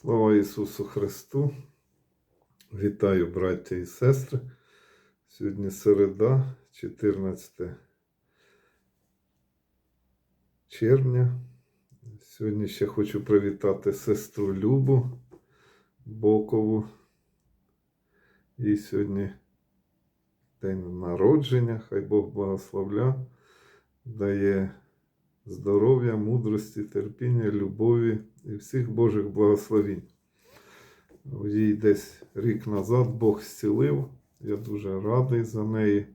Слава Ісусу Христу! Вітаю, браття і сестри. Сьогодні середа, 14 червня. Сьогодні ще хочу привітати сестру Любу Бокову. Їй сьогодні день народження. Хай Бог благословля, дає здоров'я, мудрості, терпіння, любові і всіх Божих благословінь. Їй десь рік назад Бог зцілив. Я дуже радий за неї.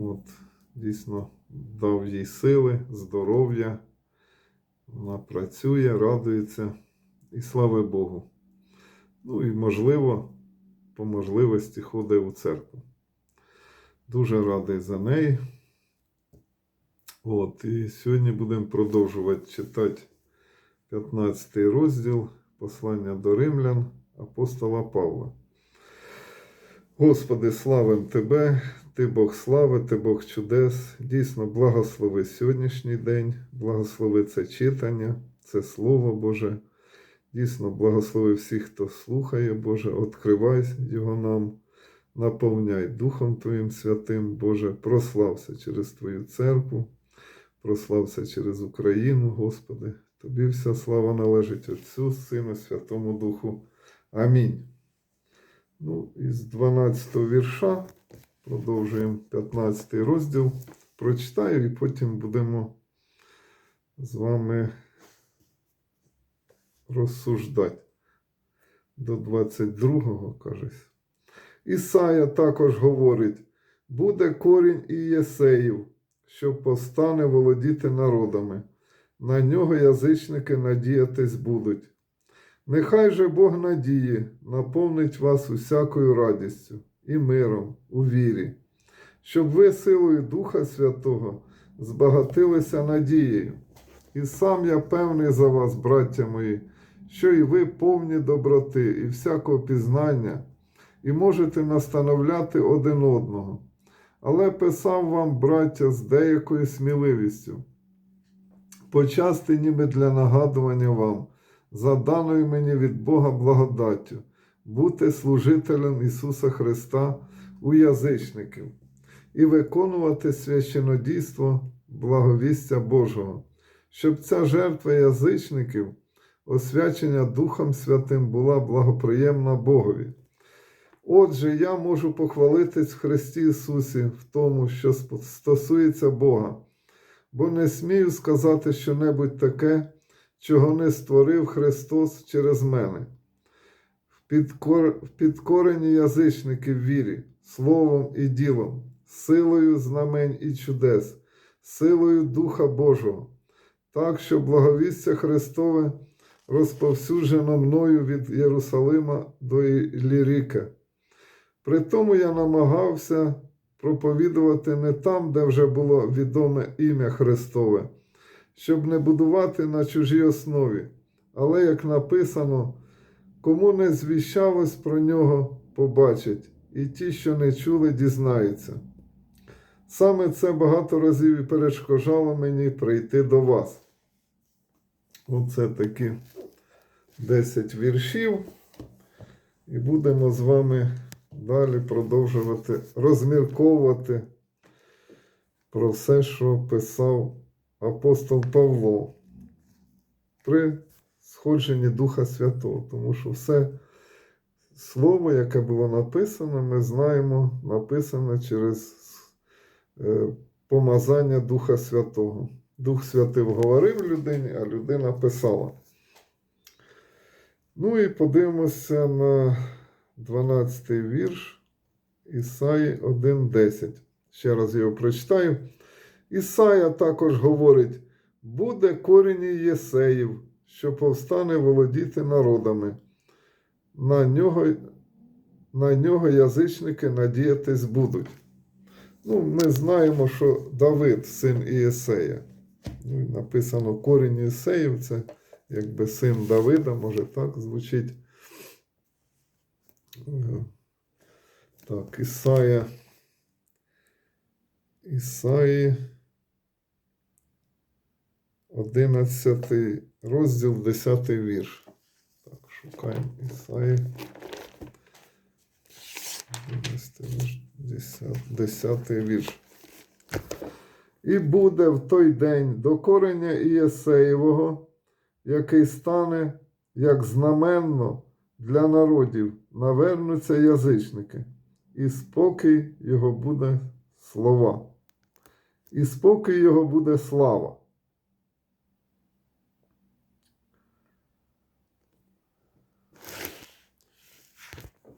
От, дійсно дав їй сили, здоров'я. Вона працює, радується і слава Богу. Ну і можливо, по можливості ходить у церкву. Дуже радий за неї. От, і сьогодні будемо продовжувати читати 15 розділ послання до римлян апостола Павла. Господи, славим Тебе, Ти Бог слави, Ти Бог чудес. Дійсно, благослови сьогоднішній день, благослови це читання, це Слово Боже. Дійсно, благослови всіх, хто слухає, Боже, відкривай його нам, наповняй Духом Твоїм Святим, Боже, прослався через Твою церкву, прослався через Україну, Господи. Тобі вся слава належить Отцю, Сину, Святому Духу. Амінь. Ну, із 12 вірша продовжуємо 15 розділ. Прочитаю і потім будемо з вами розсуждати. До 22-го, кажись. Ісая також говорить: буде корінь Ієсеїв, що постане володіти народами. На нього язичники надіятись будуть. Нехай же Бог надії наповнить вас усякою радістю і миром у вірі, щоб ви силою Духа Святого збагатилися надією. І сам я певний за вас, браття мої, що і ви повні доброти і всякого пізнання, і можете настановляти один одного. Але писав вам, браття, з деякою сміливістю почасти ніби для нагадування вам, за даною мені від Бога благодаттю, бути служителем Ісуса Христа у язичників і виконувати священодійство благовістя Божого, щоб ця жертва язичників, освячення Духом Святим, була благоприємна Богові. Отже, я можу похвалитись в Христі Ісусі в тому, що стосується Бога бо не смію сказати щонебудь таке, чого не створив Христос через мене. В, підкор... в вірі, словом і ділом, силою знамень і чудес, силою Духа Божого, так що благовістя Христове розповсюджено мною від Єрусалима до Ілліріка. При тому я намагався проповідувати не там, де вже було відоме ім'я Христове, щоб не будувати на чужій основі, але, як написано, кому не звіщалось про нього, побачать, і ті, що не чули, дізнаються. Саме це багато разів і перешкоджало мені прийти до вас. Оце такі 10 віршів. І будемо з вами далі продовжувати розмірковувати про все, що писав апостол Павло при сходженні Духа Святого. Тому що все слово, яке було написано, ми знаємо, написане через е, помазання Духа Святого. Дух Святий говорив людині, а людина писала. Ну і подивимося на 12 вірш Ісаї 1.10. Ще раз його прочитаю. Ісая також говорить: буде корінь Єсеїв, що повстане володіти народами. На нього на нього язичники надіятись будуть. Ну, Ми знаємо, що Давид, син Ієсея. Ну, Написано корінь Єсеїв, це якби син Давида, може так звучить. Так, Ісая. Ісаї. 11 розділ, 10 вірш. Також Шукаємо Ісаї. 10 вірш. І буде в той день до кореня Ієсеєвого, який стане як знаменно для народів, навернуться язичники, і спокій його буде слова, і спокій його буде слава.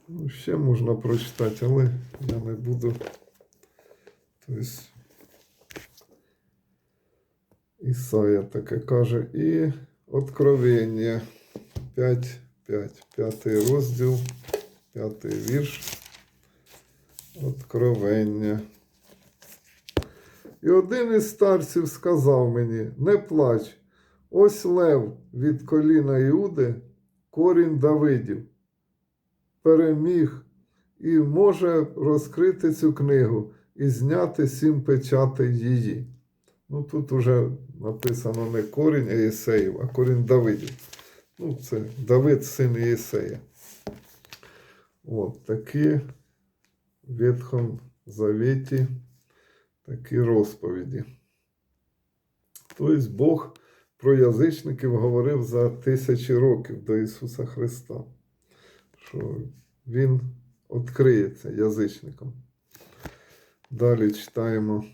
Ну, ще можна прочитати, але я не буду. Тобто, Ісая таке каже, і Откровення 5, 5, 5 розділ, 5 вірш. Откровення. І один із старців сказав мені: Не плач, ось лев від коліна Іуди, корінь Давидів переміг і може розкрити цю книгу і зняти сім печатей її. Ну тут вже написано не корінь Єсеїв, а корінь Давидів. Ну, це Давид, син Єсея. От такі в Ветхом Завіті такі розповіді. Тобто Бог про язичників говорив за тисячі років до Ісуса Христа що він відкриється язичником. Далі читаємо.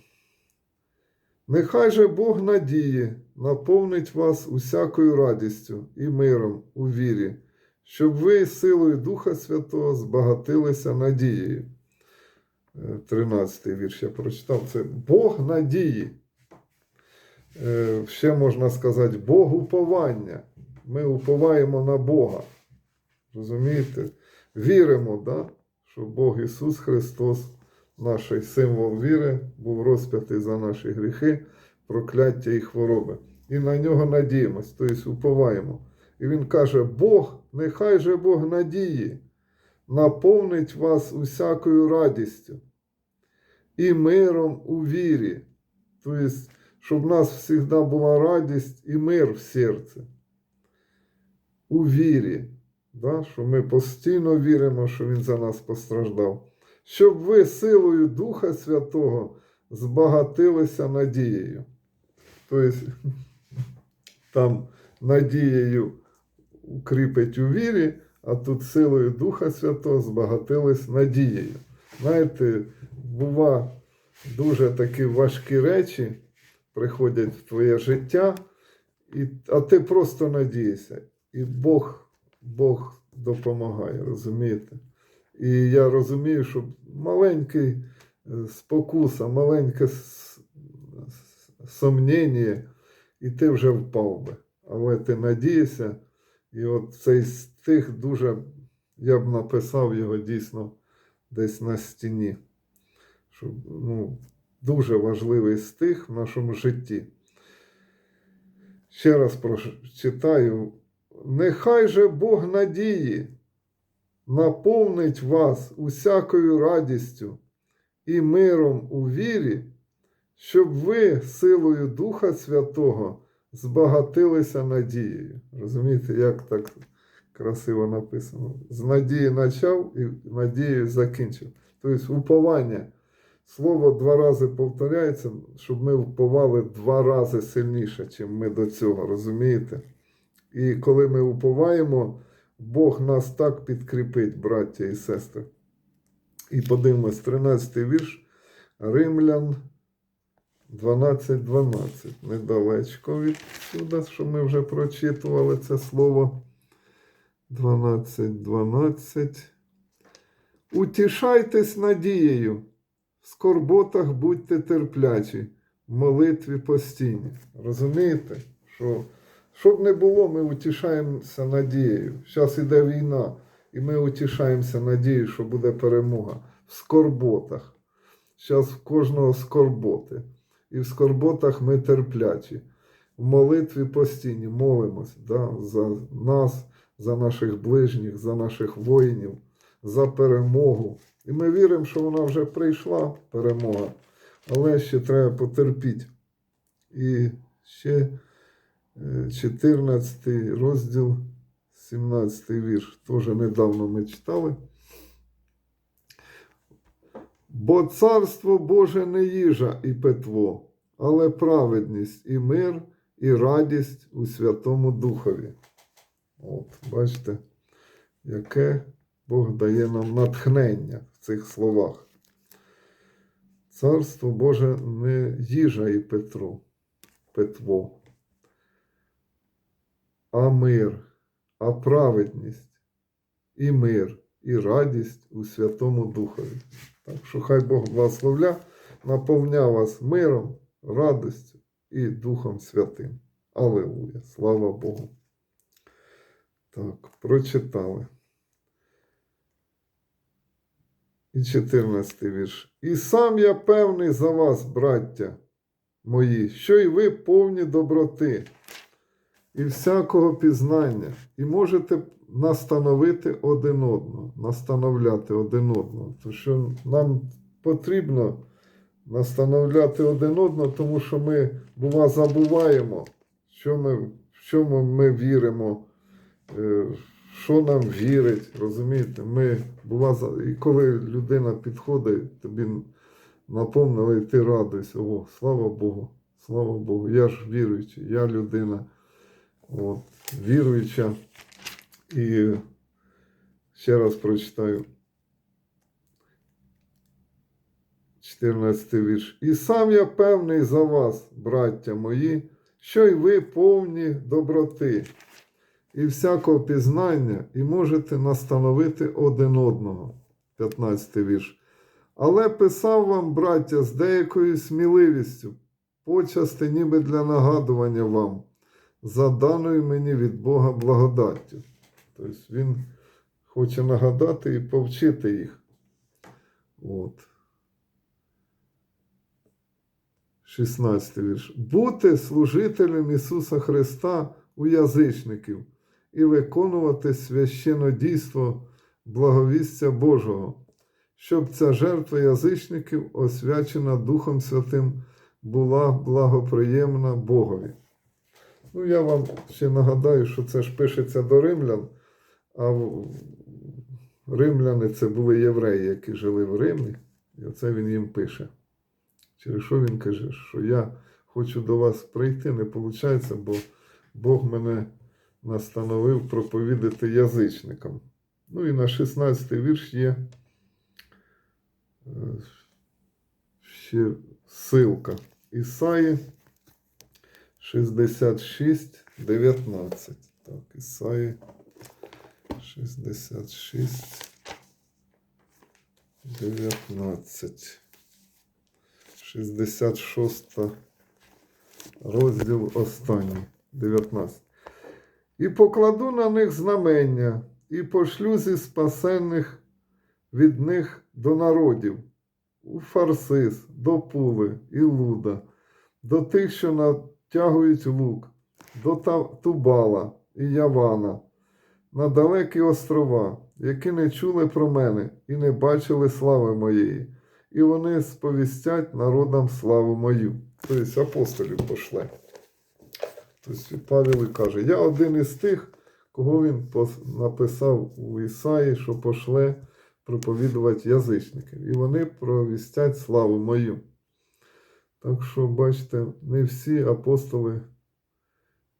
Нехай же Бог надії наповнить вас усякою радістю і миром у вірі, щоб ви силою Духа Святого збагатилися надією. 13 вірш я прочитав. Це Бог надії. Е, Ще можна сказати, Бог уповання. Ми уповаємо на Бога. Розумієте? Віримо, да? що Бог Ісус Христос, наш символ віри, був розп'ятий за наші гріхи, прокляття і хвороби. І на нього надіємось, тобто уповаємо. І Він каже: Бог, нехай же Бог надії, наповнить вас усякою радістю і миром у вірі. Тобто, щоб в нас завжди була радість і мир в серці. У вірі да, що ми постійно віримо, що Він за нас постраждав, щоб ви силою Духа Святого збагатилися надією. Тобто, там надією укріпить у вірі, а тут силою Духа Святого збагатились надією. Знаєте, бува дуже такі важкі речі приходять в твоє життя, і, а ти просто надієшся. І Бог Бог допомагає, розумієте? І я розумію, що маленький е, спокуса, маленьке сумніння, і ти вже впав би. Але ти надієшся, і от цей стих дуже, я б написав його дійсно десь на стіні. Щоб, ну, Дуже важливий стих в нашому житті. Ще раз прочитаю. Нехай же Бог надії наповнить вас усякою радістю і миром у вірі, щоб ви силою Духа Святого збагатилися надією. Розумієте, як так красиво написано? З надії почав і надією закінчив. Тобто уповання. Слово два рази повторяється, щоб ми вповали два рази сильніше, ніж ми до цього, розумієте? І коли ми уповаємо, Бог нас так підкріпить, браття і сестри. І подивимось, 13 вірш Римлян 12.12. 12. Недалечко відсюди, що ми вже прочитували це слово. 12.12. 12. Утішайтесь надією, в скорботах будьте терплячі, в молитві постійні. Розумієте, що щоб не було, ми утішаємося надією. Зараз іде війна, і ми утішаємося надією, що буде перемога в скорботах. Зараз в кожного скорботи. І в скорботах ми терплячі. В молитві постійні молимось да, за нас, за наших ближніх, за наших воїнів, за перемогу. І ми віримо, що вона вже прийшла, перемога, але ще треба потерпіти. І ще. 14 розділ 17 вірш, теж недавно ми читали. Бо царство Боже не їжа і питво, але праведність і мир, і радість у Святому Духові. От, бачите, яке Бог дає нам натхнення в цих словах. Царство Боже не їжа і Петро, Петво, а мир, а праведність і мир, і радість у Святому Духові. Так що хай Бог благословля, наповня вас миром, радістю і Духом Святим. Аллилуйя! Слава Богу! Так, прочитали. І 14 вірш. І сам я певний за вас, браття мої, що й ви повні доброти і всякого пізнання, і можете настановити один одного, настановляти один одного. Тому що нам потрібно настановляти один одного, тому що ми, бува, забуваємо, що ми, в чому ми віримо, е, що нам вірить, розумієте? Ми, бува, і коли людина підходить, тобі наповнили, і ти радуйся. О, слава Богу, слава Богу, я ж віруючий, я людина от, віруюча. І ще раз прочитаю. 14 вірш. І сам я певний за вас, браття мої, що й ви повні доброти і всякого пізнання, і можете настановити один одного. 15 вірш. Але писав вам, браття, з деякою сміливістю, почасти ніби для нагадування вам, за даною мені від Бога благодаттю. Тобто він хоче нагадати і повчити їх. От. 16 вірш. Бути служителем Ісуса Христа у язичників і виконувати священодійство благовістя Божого, щоб ця жертва язичників, освячена Духом Святим, була благоприємна Богові. Ну, я вам ще нагадаю, що це ж пишеться до римлян, а римляни це були євреї, які жили в Римі, і оце він їм пише. Через що він каже, що я хочу до вас прийти, не виходить, бо Бог мене настановив проповідати язичникам. Ну і на 16 вірш є е, ще ссылка. Ісаї 66, 19. Так, Ісаї 66, 19. 66 розділ останній, 19. І покладу на них знамення, і пошлю зі спасенних від них до народів, у Фарсис, до Пули і Луда, до тих, що натягують лук, до Тубала і Явана, на далекі острова, які не чули про мене і не бачили слави моєї і вони сповістять народам славу мою. Тобто апостолів пошле. Тобто Павел каже, я один із тих, кого він написав у Ісаї, що пошле проповідувати язичників. І вони провістять славу мою. Так що, бачите, не всі апостоли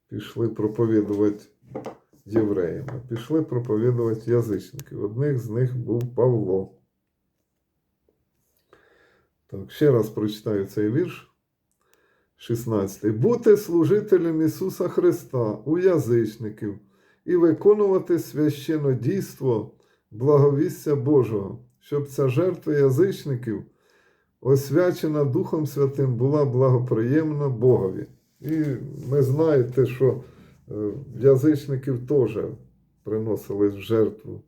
пішли проповідувати євреям, а пішли проповідувати язичників. Одних з них був Павло. Так, ще раз прочитаю цей вірш. 16. Бути служителем Ісуса Христа у язичників і виконувати священодійство благовістя Божого, щоб ця жертва язичників, освячена Духом Святим, була благоприємна Богові. І ми знаєте, що е, язичників теж приносили в жертву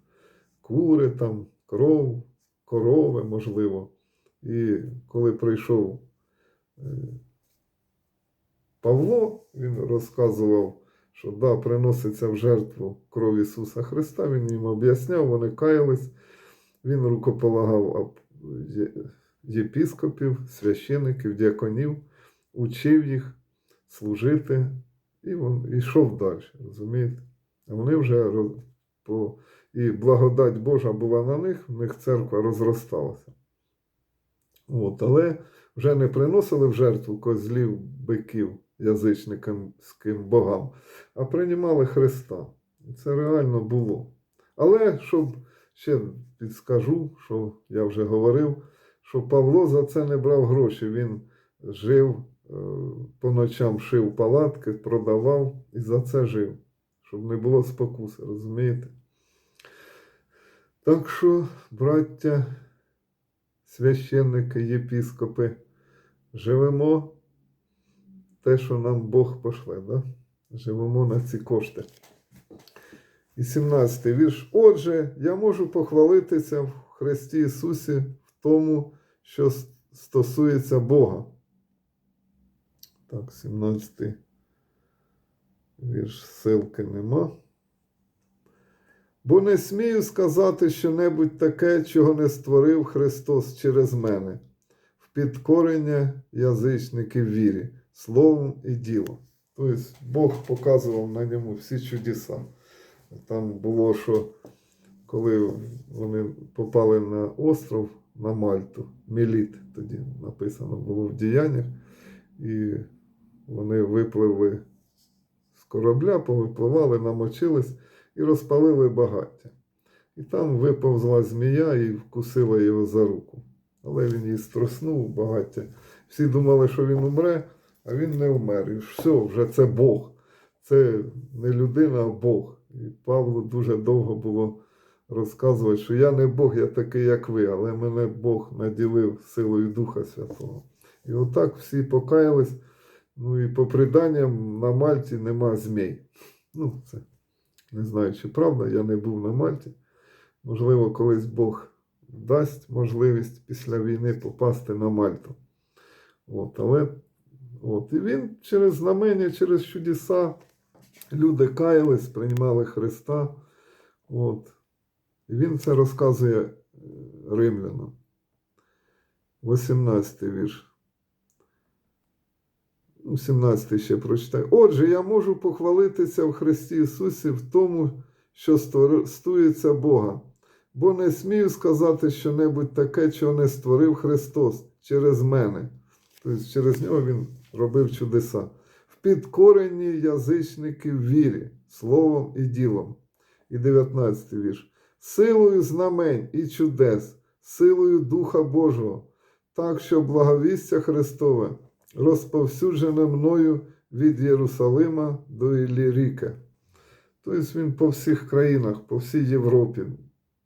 кури, там, кров, корови, можливо. І коли прийшов е, Павло, він розказував, що да, приноситься в жертву кров Ісуса Христа, він їм об'ясняв, вони каялись, він рукополагав є- єпіскопів, священиків, діаконів, учив їх служити, і він йшов далі, розумієте? А вони вже по, і благодать Божа була на них, в них церква розросталася. От, але вже не приносили в жертву козлів, биків язичникам богам, а приймали Христа. І Це реально було. Але щоб ще підскажу, що я вже говорив, що Павло за це не брав гроші. Він жив е, по ночам шив палатки, продавав і за це жив, щоб не було спокуси, розумієте? Так що, браття, священники, єпіскопи, живемо те, що нам Бог пошле, да? живемо на ці кошти. І 17 вірш. Отже, я можу похвалитися в Христі Ісусі в тому, що стосується Бога. Так, 17 вірш ссылки нема. Бо не смію сказати що-небудь таке, чого не створив Христос через мене, в підкорення язичників вірі, словом і ділом. Тобто Бог показував на ньому всі чудеса. Там було, що коли вони попали на остров на Мальту, Меліт тоді написано було в діяннях, і вони випливли з корабля, повипливали, намочились і розпалили багаття. І там виповзла змія і вкусила його за руку. Але він її струснув багаття. Всі думали, що він умре, а він не вмер. І все, вже це Бог. Це не людина, а Бог. І Павлу дуже довго було розказувати, що я не Бог, я такий, як ви, але мене Бог наділив силою Духа Святого. І отак всі покаялись. Ну і по приданням на Мальті нема змій. Ну, це не знаю, чи правда, я не був на Мальті. Можливо, колись Бог дасть можливість після війни попасти на Мальту. От, але от, і він через знамення, через чудеса люди каялись, приймали Христа. От. Він це розказує е, римлянам. 18 вірш. Ну, 17 ще прочитаю. Отже, я можу похвалитися в Христі Ісусі в тому, що стосується Бога, бо не смію сказати що-небудь таке, чого не створив Христос через мене. Тобто через нього Він робив чудеса. В підкоренні язичників вірі, словом і ділом. І 19 вірш. Силою знамень і чудес, силою Духа Божого, так що благовістя Христове розповсюджене мною від Єрусалима до Ілліріка. Тобто він по всіх країнах, по всій Європі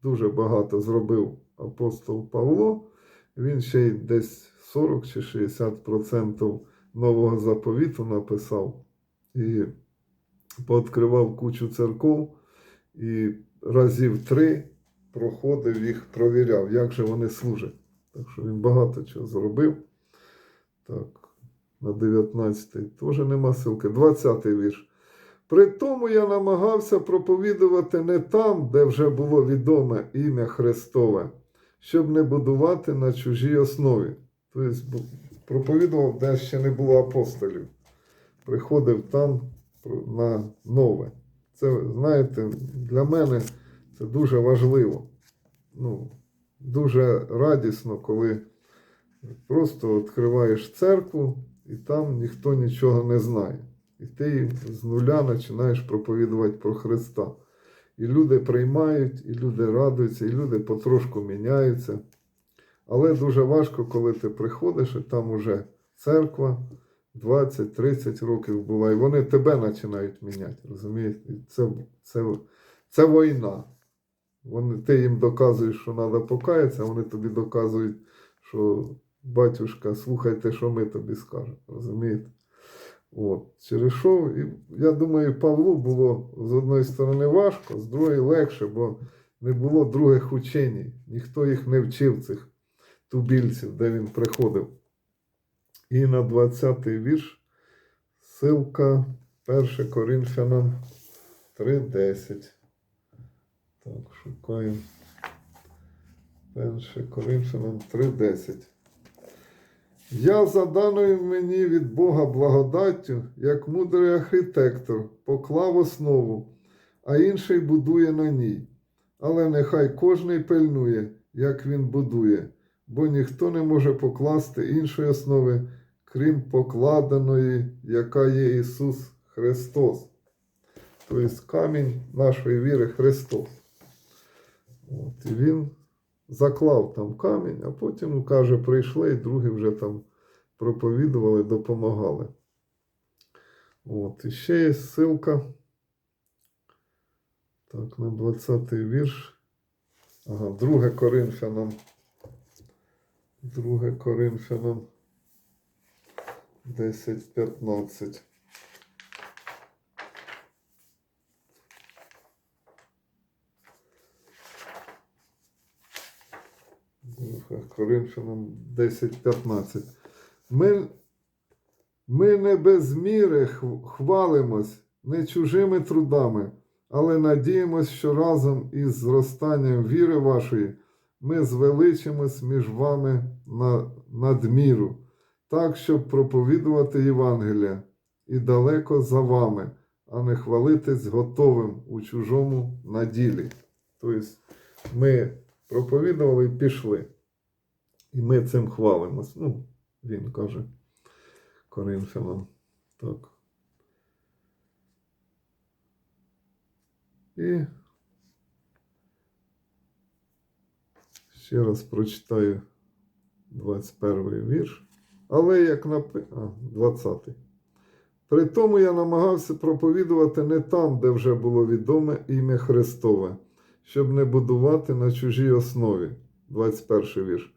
дуже багато зробив апостол Павло. Він ще й десь 40 чи 60% нового заповіту написав і пооткривав кучу церков і разів три проходив їх, провіряв, як же вони служать. Так що він багато чого зробив. Так, на 19-й теж нема ссылки. 20-й вірш. При тому я намагався проповідувати не там, де вже було відоме ім'я Христове, щоб не будувати на чужій основі. Тобто проповідував, де ще не було апостолів. Приходив там на нове. Це, знаєте, для мене це дуже важливо. Ну, дуже радісно, коли просто відкриваєш церкву, і там ніхто нічого не знає. І ти з нуля починаєш проповідувати про Христа. І люди приймають, і люди радуються, і люди потрошку міняються. Але дуже важко, коли ти приходиш, і там уже церква 20-30 років була, і вони тебе починають міняти. Розумієте? Це, це, це війна. Вони, ти їм доказуєш, що треба покаятися, а вони тобі доказують, що батюшка, слухайте, що ми тобі скажемо. Розумієте? От. Через що, і, я думаю, Павлу було з одної сторони важко, з другої легше, бо не було других учень. Ніхто їх не вчив, цих тубільців, де він приходив. І на 20-й вірш ссылка 1 Коринфянам 3.10. Так, шукаю. 1 Коринфянам 3.10. Я за даною мені від Бога благодаттю, як мудрий архітектор, поклав основу, а інший будує на ній. Але нехай кожний пильнує, як він будує, бо ніхто не може покласти іншої основи, крім покладеної, яка є Ісус Христос. Тобто камінь нашої віри Христос. От, і він заклав там камінь, а потім, каже, прийшли, і другі вже там проповідували, допомагали. От, і ще є ссылка. Так, на 20 вірш. Ага, 2 Коринфянам. 2 Коринфянам 10.15. Друге Коринфянам 10.15. Ми, ми не без міри хвалимось не чужими трудами, але надіємось, що разом із зростанням віри вашої ми звеличимось між вами на надміру, так, щоб проповідувати Євангелія і далеко за вами, а не хвалитись готовим у чужому наділі. Тобто ми проповідували і пішли. І ми цим хвалимось. Ну, він каже Коринфянам. Так. І ще раз прочитаю 21 вірш. Але як напи... а, 20. При тому я намагався проповідувати не там, де вже було відоме ім'я Христове, щоб не будувати на чужій основі. 21 вірш.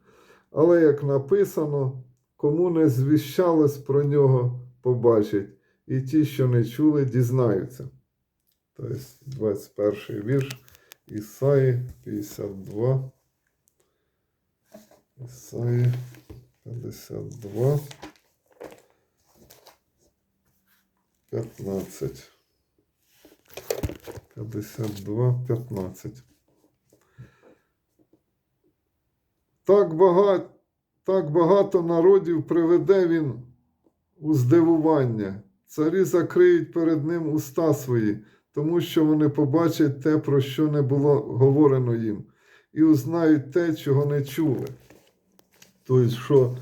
Але як написано, кому не звіщалось про нього, побачить, і ті, що не чули, дізнаються. Тобто 21 вірш Ісаї 52. Ісаї 52. 15. 52, 15. Так багато, народів приведе він у здивування. Царі закриють перед ним уста свої, тому що вони побачать те, про що не було говорено їм, і узнають те, чого не чули. Тобто, що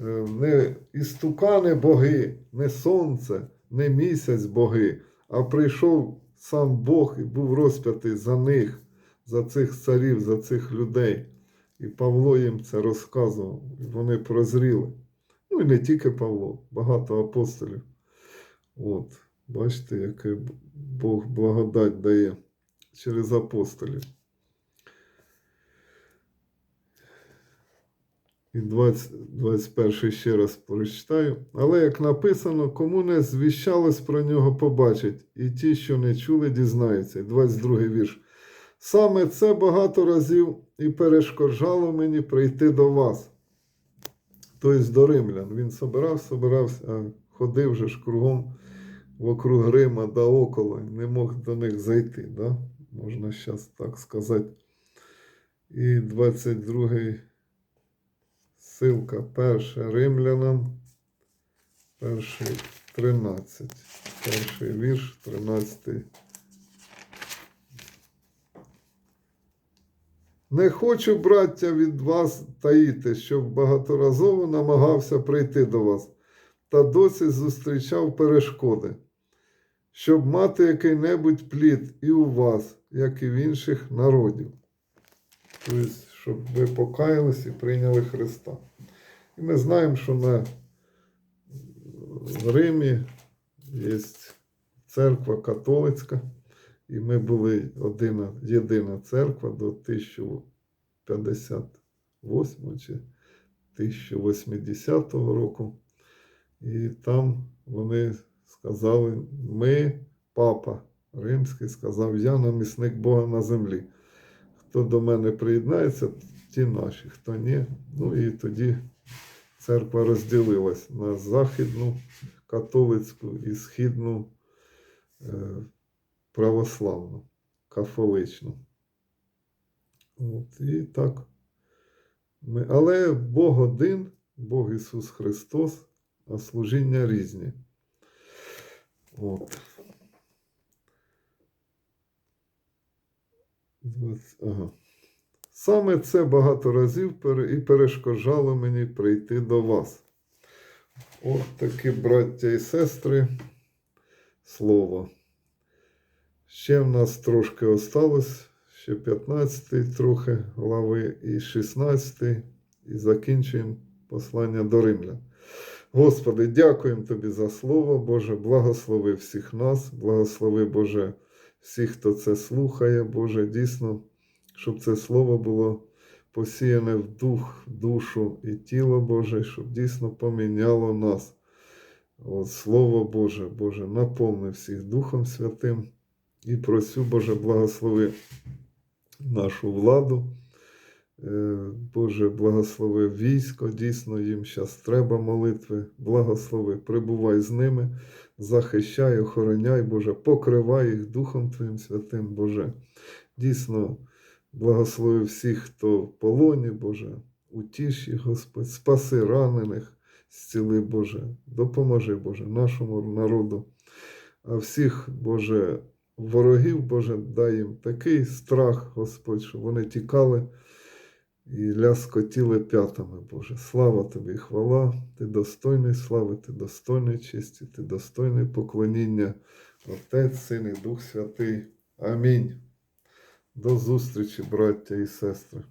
е, не істукани боги, не сонце, не місяць боги, а прийшов сам Бог і був розп'ятий за них, за цих царів, за цих людей. І Павло їм це розказував, вони прозріли. Ну і не тільки Павло, багато апостолів. От, бачите, який Бог благодать дає через апостолів. І 20, 21 ще раз прочитаю. Але як написано, кому не звіщалось про нього побачить, і ті, що не чули, дізнаються. І 22 вірш. Саме це багато разів і перешкоджало мені прийти до вас. Тобто до римлян. Він собирав, собирався, а ходив же ж кругом вокруг Рима да около, не мог до них зайти. Да? Можна зараз так сказати. І 22 ссылка перше римлянам, перший 13. Перший вірш, 13. Не хочу, браття, від вас таїти, щоб багаторазово намагався прийти до вас, та досі зустрічав перешкоди, щоб мати який-небудь плід і у вас, як і в інших народів. Тобто, щоб ви покаялись і прийняли Христа. І ми знаємо, що на в Римі є церква католицька. І ми були одина, єдина церква до 1058 чи 1080 року. І там вони сказали, ми, папа римський, сказав, я намісник Бога на землі. Хто до мене приєднається, ті наші, хто ні. Ну і тоді церква розділилась на західну католицьку і східну. е, православну, кафоличну. От, і так. Ми, але Бог один, Бог Ісус Христос, а служіння різні. От. Ага. Саме це багато разів і перешкоджало мені прийти до вас. От такі, браття і сестри, слово. Ще в нас трошки осталось, ще 15 трохи глави і 16, і закінчуємо послання до римлян. Господи, дякуємо Тобі за слово, Боже, благослови всіх нас, благослови, Боже, всіх, хто це слухає, Боже, дійсно, щоб це слово було посіяне в дух, душу і тіло Боже, щоб дійсно поміняло нас. От, Слово Боже, Боже, наповни всіх Духом Святим і просю, Боже, благослови нашу владу. Е, Боже, благослови військо, дійсно їм зараз треба молитви. Благослови, прибувай з ними, захищай, охороняй, Боже, покривай їх Духом Твоїм Святим, Боже. Дійсно, благослови всіх, хто в полоні, Боже, утіш їх, Господь, спаси ранених, зціли, Боже, допоможи, Боже, нашому народу. А всіх, Боже, ворогів, Боже, дай їм такий страх, Господь, щоб вони тікали і ляскотіли п'ятами, Боже. Слава тобі хвала, ти достойний слави, ти достойний честі, ти достойний поклоніння, Отець, Син і Дух Святий. Амінь. До зустрічі, браття і сестри.